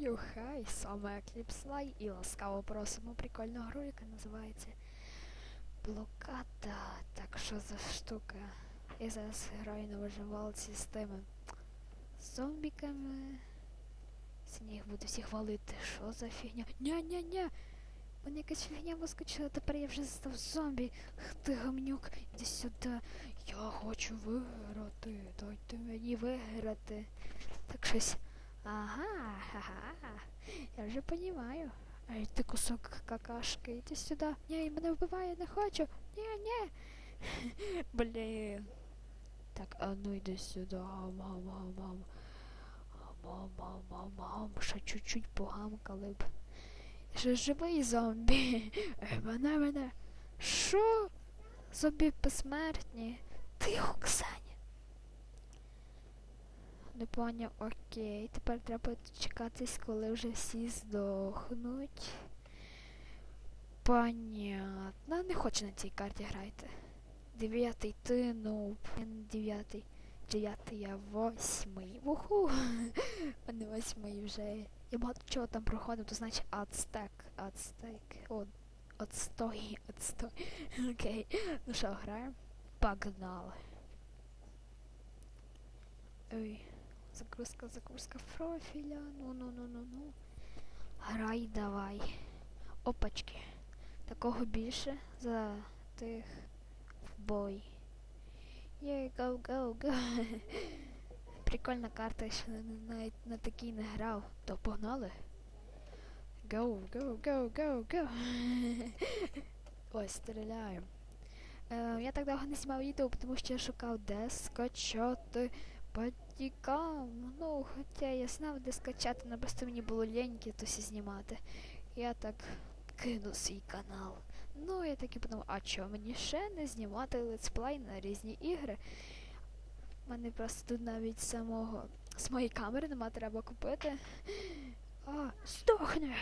Юхай, саме Кліпслай і ласкаво просимо прикольного ролика називається Блокада. Так що за штука? Я зараз граю на виживалці з тими зомбіками. Їх буду всіх валити. Що за фігня? Ня-ня-ня! Мене якась фігня вискочила, тепер я вже став зомбі. Ти гамнюк, іди сюди. Я хочу виграти. Дайте мені виграти. Так щось. Ага, ха-ха. Я вже понімаю. Ай, ти кусок какашки, іди сюди. Ні, мене вбиває, не хочу. Ні, ні. Блін. Так, а ну йди сюди. Гам, гам, гам, гам. Гам, гам, гам, гам. Ще чуть-чуть погамкали б. Ще живий зомбі. Е, Мене, мене. Що? Зомбі безсмертні. Тихо, Ксаня. Не поняв, окей. Тепер треба чекатись, коли вже всі здохнуть. Понятно. Не хочу на цій карті грати. Дев'ятий ти, ну, дев'ятий. Дев'ятий, я восьмий. Уху. А восьмий вже. Я багато чого там проходив, то значить ацтек. Ацтек. О, отстой, отстой. Окей. Ну що, граємо? Погнали. Ой. Загрузка, загрузка профиля. Ну, ну, ну, ну, ну. Грай давай. Опачки. Такого більше за тих в бой. Єй, гоу, гоу, гоу. Прикольна карта, ще на- навіть на такій не грав. То погнали. Гоу, гоу, гоу, гоу, гоу. Ось, стріляю. Е, я так довго не знімав відео, тому що я шукав, де скачати Батікам. Ну, хоча я знав, де скачати, але просто мені було ліньки то всі знімати. Я так кинув свій канал. Ну, я таки подумав, а чого мені ще не знімати летсплей на різні ігри? У мене просто тут навіть самого з моєї камери нема, треба купити. А, здохне!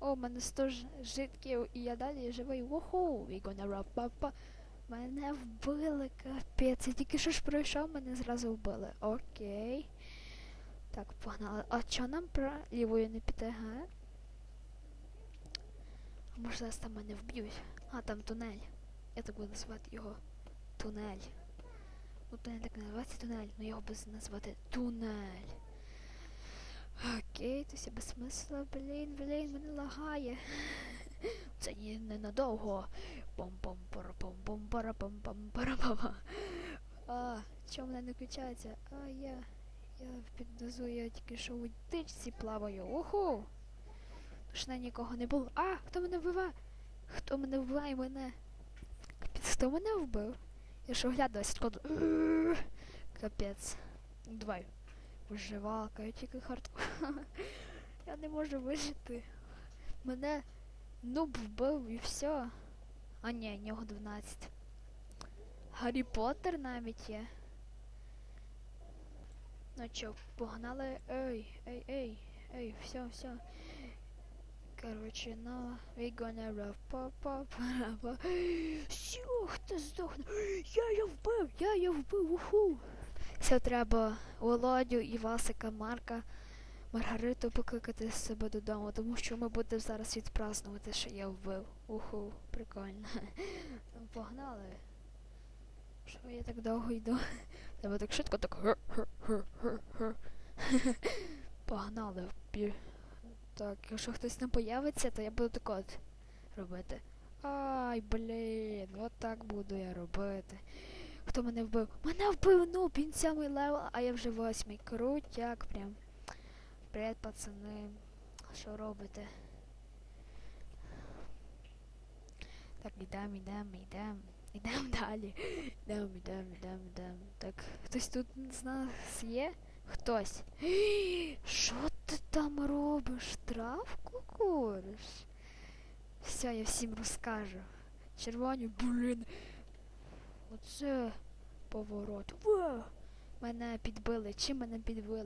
О, у мене 100 ж- житків, і я далі живий. Вуху! We gonna rap папа. Мене вбили, капець. Я тільки що ж пройшов, мене зразу вбили. Окей. Так, погнали. А чого нам про лівою не піти, га? А може зараз там мене вб'ють? А, там тунель. Я так буду називати його. Тунель. Ну, тунель так не називається тунель, але його буде назвати тунель. Окей, то все без смисла, блін, блін, мене лагає. Це не ненадовго. Пом пом пара пом пом пара пом пом пара пам А, чому мене не включається? А, я. Я піднизу, я тільки що у дичці плаваю. Уху! Тож на нікого не було. А, хто мене вбиває? Хто мене вбиває мене? Капець, хто мене вбив? Я що оглядалась, коли... Капець. Давай. Виживалка, я тільки хард. я не можу вижити. Мене нуб вбив і все. А ні, в нього 12. Гаррі Поттер навіть є. Ну чо, погнали. Ей, ей, ей, ей, все, все. Короче, ну, we gonna rough pop pop pop. Сю, хто здохне. Я його вбив, я його вбив, уху. Все треба Володю і Васика Марка. Маргариту покликати з себе додому, тому що ми будемо зараз відпразнувати, що я вбив. Уху, прикольно. Погнали. Що я так довго йду? Треба так швидко так. Погнали. Так, якщо хтось не появиться, то я буду так от робити. Ай, блін, от так буду я робити. Хто мене вбив? Мене вбив, ну, сьомий левел, а я вже восьмий. Крутяк прям. Привіт, пацани. Що робите? Так, ідем, ідем, ідем. Ідем далі. Ідем, ідем, ідем, ідем. Так, хтось тут з нас є? Хтось. Що ти там робиш? Травку куриш? Все, я всім розкажу. Червоні, блін. Оце поворот. Во! Мене підбили. Чим мене підбили?